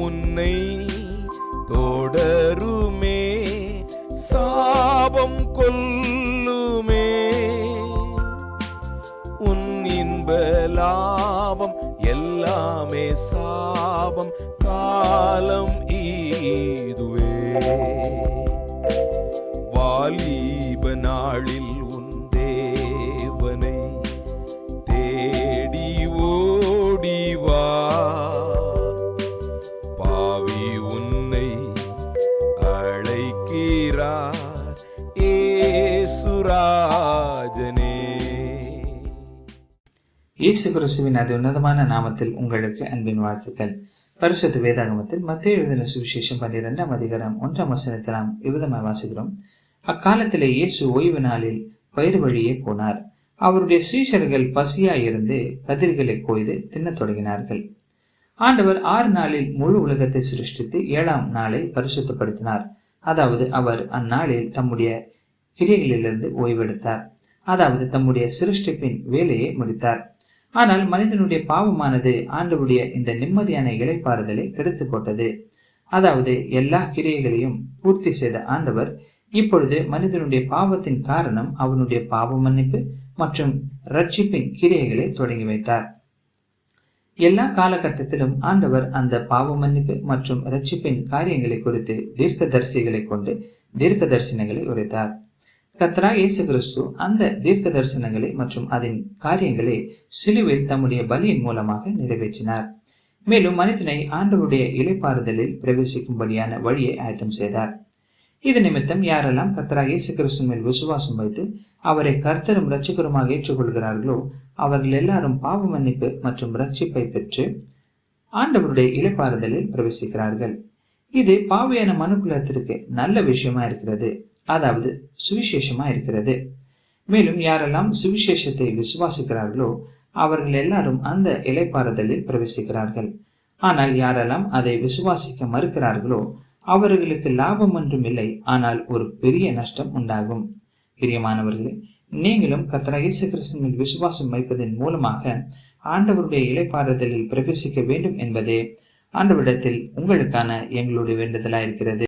உன்னை தொடருமே சாபம் கொல்லுமே. உன் இன்ப லாபம் எல்லாமே சாபம் காலம் ஈதுவே. வாலிபன ராஜனே. இயேசு கிறிஸ்துவின் அதி உன்னதமான நாமத்தில் உங்களுக்கு அன்பின் வாழ்த்துக்கள். பரிசுத்த வேதாகமத்தில் மத்திய எழுதின சுவிசேஷம் பன்னிரெண்டாம் அதிகாரம் ஒன்றாம் வசனத்தை நாம் இவ்விதமாய் வாசிக்கிறோம். அக்காலத்திலே இயேசு ஓய்வு நாளில் பயிர் வழியே போனார். அவருடைய சீஷர்கள் பசியாயிருந்து கதிர்களை கொய்து தின்னத் தொடங்கினார்கள். ஆண்டவர் ஆறு நாளில் முழு உலகத்தை சிருஷ்டித்து ஏழாம் நாளை பரிசுத்தப்படுத்தினார். அதாவது அவர் அந்நாளில் தம்முடைய கிரியைகளிலிருந்து ஓய்வெடுத்தார். அதாவது தம்முடைய சிருஷ்டிப்பின் வேலையை முடித்தார். ஆனால் மனிதனுடைய பாவமானது ஆண்டவுடைய இந்த நிம்மதியான இளைப்பாறுதலை கெடுத்து போட்டது அதாவது எல்லா கிரியைகளையும் பூர்த்தி செய்த ஆண்டவர் இப்பொழுது மனிதனுடைய பாவத்தின் காரணம் அவனுடைய பாவ மன்னிப்பு மற்றும் ரட்சிப்பின் கிரியைகளை தொடங்கி வைத்தார். எல்லா காலகட்டத்திலும் ஆண்டவர் அந்த பாவ மன்னிப்பு மற்றும் ரட்சிப்பின் காரியங்களை குறித்து தீர்க்கதரிசிகளை கொண்டு தீர்க்க தரிசனங்களை உரைத்தார். கத்ரா இயேசு கிறிஸ்து அந்த தீர்க்க தரிசனங்களை மற்றும் அதன் காரியங்களை சிலுவில் தம்முடைய பலியின் மூலமாக நிறைவேற்றினார். மேலும் மனிதனை ஆண்டவருடைய இலைப்பாறுதலில் பிரவேசிக்கும்படியான வழியை ஆயத்தம் செய்தார். இது நிமித்தம் யாரெல்லாம் கத்ரா இயேசு கிறிஸ்து மேல் விசுவாசம் வைத்து அவரை கர்த்தரும் ரட்சிகருமாக ஏற்றுக்கொள்கிறார்களோ அவர்கள் எல்லாரும் பாவ மன்னிப்பு மற்றும் ரட்சிப்பை பெற்று ஆண்டவருடைய இலைப்பாறுதலில் பிரவேசிக்கிறார்கள். இது பாவியான மனுக்குலத்திற்கு நல்ல விஷயமா இருக்கிறது. அதாவது சுவிசேஷமா இருக்கிறது. மேலும் யாரெல்லாம் சுவிசேஷத்தை விசுவாசிக்கிறார்களோ அவர்கள் எல்லாரும் அந்த இலைப்பாறுதலில் பிரவேசிக்கிறார்கள். ஆனால் யாரெல்லாம் அதை விசுவாசிக்க மறுக்கிறார்களோ அவர்களுக்கு லாபம் ஒன்றும் இல்லை. ஆனால் ஒரு பெரிய நஷ்டம் உண்டாகும். பிரியமானவர்களே நீங்களும் கர்த்தரா இயேசு கிறிஸ்துவின் விசுவாசம் வைப்பதன் மூலமாக ஆண்டவருடைய இலைப்பாறுதலில் பிரவேசிக்க வேண்டும் என்பதே ஆண்டவரிடத்தில் உங்களுக்கான எங்களுடைய வேண்டுதலாயிருக்கிறது.